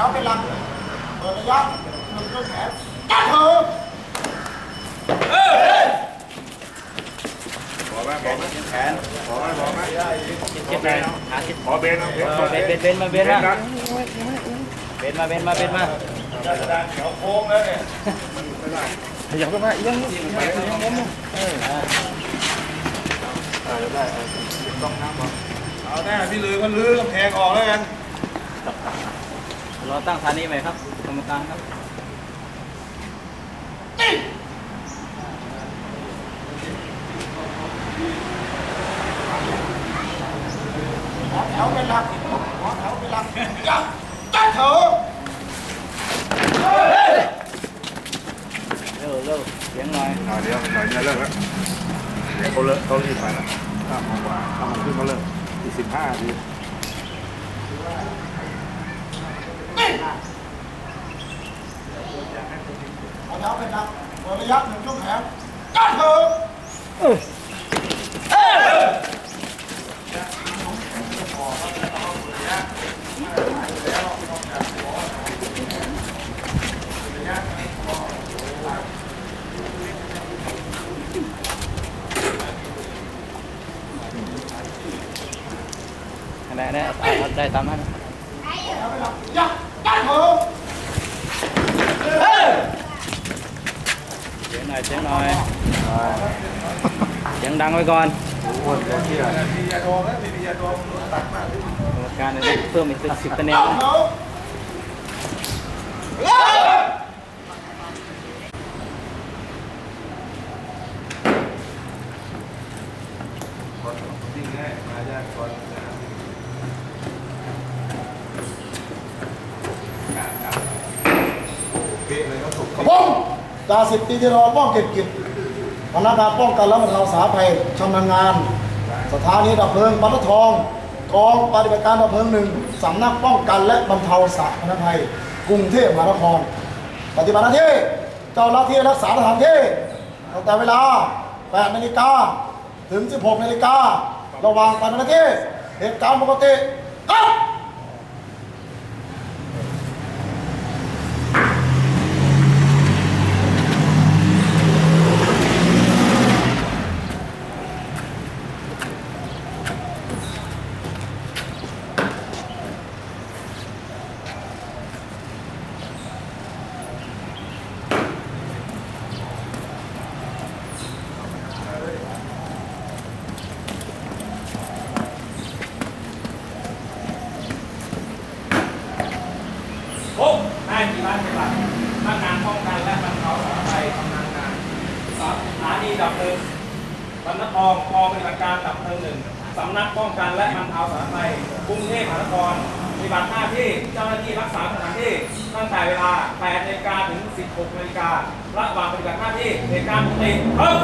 ถวเป็นหลักเปิดระยะหนึ่งต้นแขนจัดเถอะขอไหมขอไหมแขนขอไหมขอไหมเจ็บเลยหาเจ็บขอเบนเอาเบนเออเบนเบนมาเบนมานะเบนมาเบนมาเบนมาเดี๋ยวโค้งแล้วเนี่ยขยับขึ้นมาอีกนิดนึงไปยังยังยังเอาแน่พี่ลือก็ลือกำแพงออกแล้วกัน รอตั้งฐานีใหม่ครับกรรมการครับขอแถวเป็นหลักขอแถวเป็นหลักจัดจัดเถอะเร็วเร็วเสียงหน่อยอ่าเดี๋ยวหน่อยจะเลิกแล้วเดี๋ยวเขาเลิกเขารีบไปแล้วห้าโมงกว่าห้าโมงครึ่งเขาเลิกอีกสิบห้านาที ขอแถวเป็นหลักเปิดระยะห เสียงดังไว้ก่อนอ้วนเดี๋ยวเที่ยกรรมการจะเพิ่มอีกสิบคะแนนจัดนะเถอะจริงแน่มาได้ก่อนผมจ่าสิบตรีธีรอป้องเก็บกิจ พนักงานป้องกันและบรรเทาสาธารณภัยชำนาญงาน สถานีดับเพลิงปตทองกองปฏิบัติการดับเพลิงหนึ่งสำนักป้องกันและบรรเทาสาธารณภัยกรุงเทพมหานคร ปฏิบัติหน้าที่เจ้าหน้าที่รักษาสถานที่ตั้งแต่เวลา 8 นาฬิกาถึง 16 นาฬิการะหว่างปฏิบัติหน้าที่เหตุการณ์ปกติครับ หกนายกี่บ้านกี่บ้านพนักงานป้องกันและบรรเทาสาธารณภัยชำนาญงานสถานีดับ เพลิงสำนักกองกองปฏิบัติการดับเพลิงหนึ่งสำนักป้องกันและบรรเทาสาธารณภัยกรุงเทพมหานครปฏิบัติหน้าที่เจ้าหน้าที่รักษาสถานที่ตั้งแต่เวลา8นาฬิกาถึง 16นาฬิการะหว่างปฏิบัติหน้าที่เหตุการณ์ปกติเฮ้ย